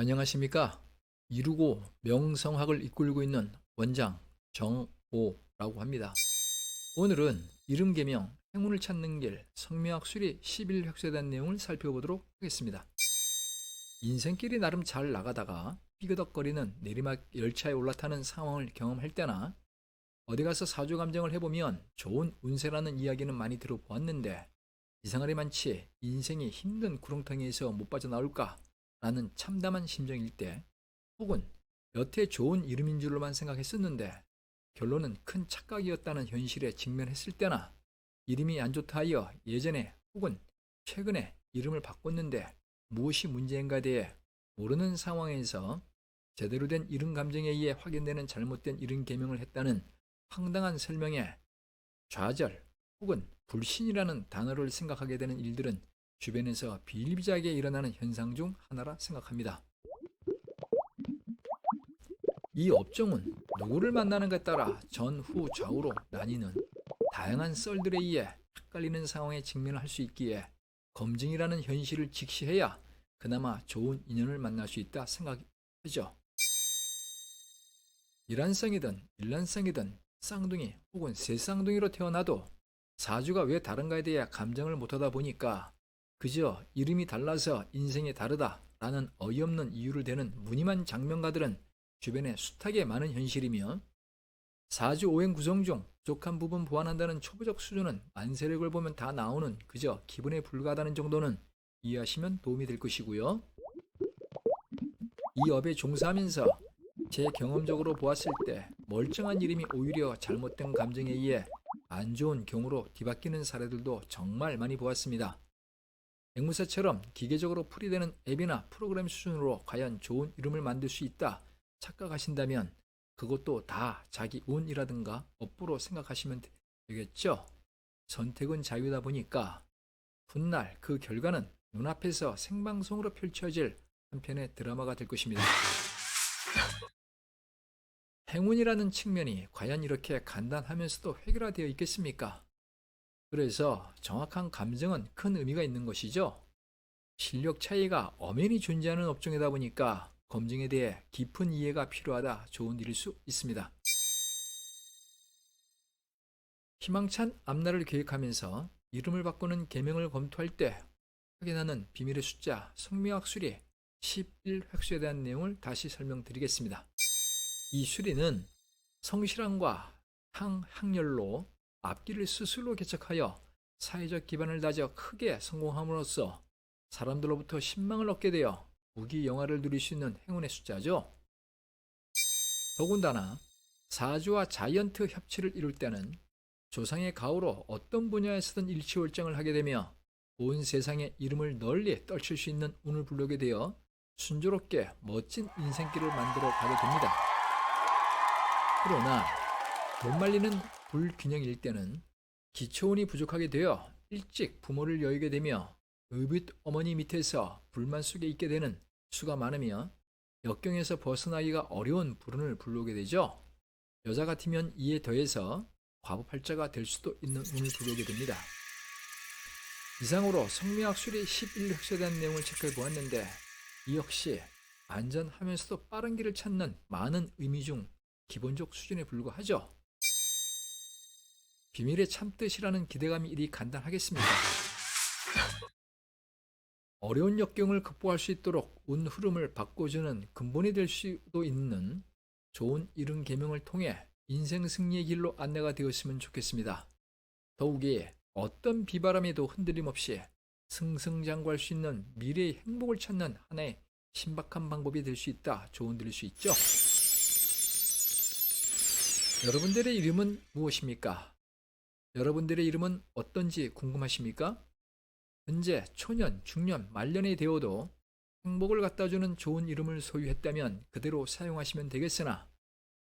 안녕하십니까? 이루고 명성학을 이끌고 있는 원장 정오라고 합니다. 오늘은 이름 개명, 행운을 찾는 길, 성명학 수리 11획수에 대한 내용을 살펴보도록 하겠습니다. 인생길이 나름 잘 나가다가 삐그덕거리는 내리막 열차에 올라타는 상황을 경험할 때나 어디 가서 사주 감정을 해보면 좋은 운세라는 이야기는 많이 들어보았는데 이상하리 많지 인생이 힘든 구렁텅이에서 못 빠져나올까 라는 참담한 심정일 때 혹은 여태 좋은 이름인 줄로만 생각했었는데 결론은 큰 착각이었다는 현실에 직면했을 때나 이름이 안 좋다 하여 예전에 혹은 최근에 이름을 바꿨는데 무엇이 문제인가에 대해 모르는 상황에서 제대로 된 이름 감정에 의해 확인되는 잘못된 이름 개명을 했다는 황당한 설명에 좌절 혹은 불신이라는 단어를 생각하게 되는 일들은 주변에서 비일비재하게 일어나는 현상 중 하나라 생각합니다. 이 업종은 누구를 만나는가에 따라 전후 좌우로 나뉘는 다양한 썰들에 의해 헷갈리는 상황에 직면할 수 있기에 검증이라는 현실을 직시해야 그나마 좋은 인연을 만날 수 있다 생각하죠. 일란성이든 일란성이든 쌍둥이 혹은 새쌍둥이로 태어나도 사주가 왜 다른가에 대해 감정을 못하다 보니까 그저 이름이 달라서 인생이 다르다라는 어이없는 이유를 대는 무늬만 장명가들은 주변에 숱하게 많은 현실이며 사주 오행 구성 중 부족한 부분 보완한다는 초보적 수준은 만세력을 보면 다 나오는 그저 기분에 불과하다는 정도는 이해하시면 도움이 될 것이고요. 이 업에 종사하면서 제 경험적으로 보았을 때 멀쩡한 이름이 오히려 잘못된 감정에 의해 안 좋은 경우로 뒤바뀌는 사례들도 정말 많이 보았습니다. 앵무새처럼 기계적으로 풀이되는 앱이나 프로그램 수준으로 과연 좋은 이름을 만들 수 있다 착각하신다면 그것도 다 자기 운이라든가 업보로 생각하시면 되겠죠. 선택은 자유다 보니까 훗날 그 결과는 눈앞에서 생방송으로 펼쳐질 한편의 드라마가 될 것입니다. 행운이라는 측면이 과연 이렇게 간단하면서도 획일화되어 있겠습니까? 그래서 정확한 감정은 큰 의미가 있는 것이죠. 실력 차이가 엄연히 존재하는 업종이다 보니까 검증에 대해 깊은 이해가 필요하다 좋은 일일 수 있습니다. 희망찬 앞날을 계획하면서 이름을 바꾸는 계명을 검토할 때 확인하는 비밀의 숫자 성명학 수리 11획수에 대한 내용을 다시 설명드리겠습니다. 이 수리는 성실함과 항, 항열로 앞길을 스스로 개척하여 사회적 기반을 다져 크게 성공함으로써 사람들로부터 신망을 얻게 되어 무기 영화를 누릴 수 있는 행운의 숫자죠. 더군다나 사주와 자이언트 협치를 이룰 때는 조상의 가오로 어떤 분야에서든 일치월장을 하게 되며 온 세상의 이름을 널리 떨칠 수 있는 운을 불러게 되어 순조롭게 멋진 인생길을 만들어 가게 됩니다. 그러나 못 말리는 불균형일 때는 기초운이 부족하게 되어 일찍 부모를 여의게 되며 의붓 어머니 밑에서 불만 속에 있게 되는 수가 많으며 역경에서 벗어나기가 어려운 불운을 불러오게 되죠. 여자 같으면 이에 더해서 과부팔자가 될 수도 있는 운을 불러오게 됩니다. 이상으로 성미학 수리 11획수에 대한 내용을 체크해 보았는데 이 역시 안전하면서도 빠른 길을 찾는 많은 의미 중 기본적 수준에 불과하죠. 비밀의 참뜻이라는 기대감이 이리 간단하겠습니까? 어려운 역경을 극복할 수 있도록 운 흐름을 바꿔주는 근본이 될 수도 있는 좋은 이름 개명을 통해 인생 승리의 길로 안내가 되었으면 좋겠습니다. 더욱이 어떤 비바람에도 흔들림 없이 승승장구할 수 있는 미래의 행복을 찾는 하나의 신박한 방법이 될 수 있다 조언 드릴 수 있죠. 여러분들의 이름은 무엇입니까? 여러분들의 이름은 어떤지 궁금하십니까? 현재 초년, 중년, 말년이 되어도 행복을 갖다주는 좋은 이름을 소유했다면 그대로 사용하시면 되겠으나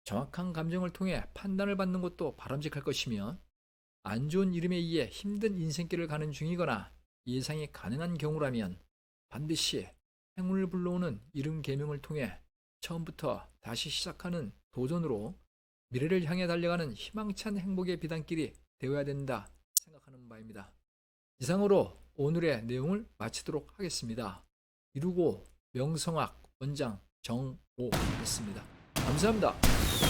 정확한 감정을 통해 판단을 받는 것도 바람직할 것이며 안 좋은 이름에 의해 힘든 인생길을 가는 중이거나 예상이 가능한 경우라면 반드시 행운을 불러오는 이름 개명을 통해 처음부터 다시 시작하는 도전으로 미래를 향해 달려가는 희망찬 행복의 비단길이 되어야 된다 생각하는 바입니다. 이상으로 오늘의 내용을 마치도록 하겠습니다. 이루고 명성학 원장 정오였습니다. 감사합니다.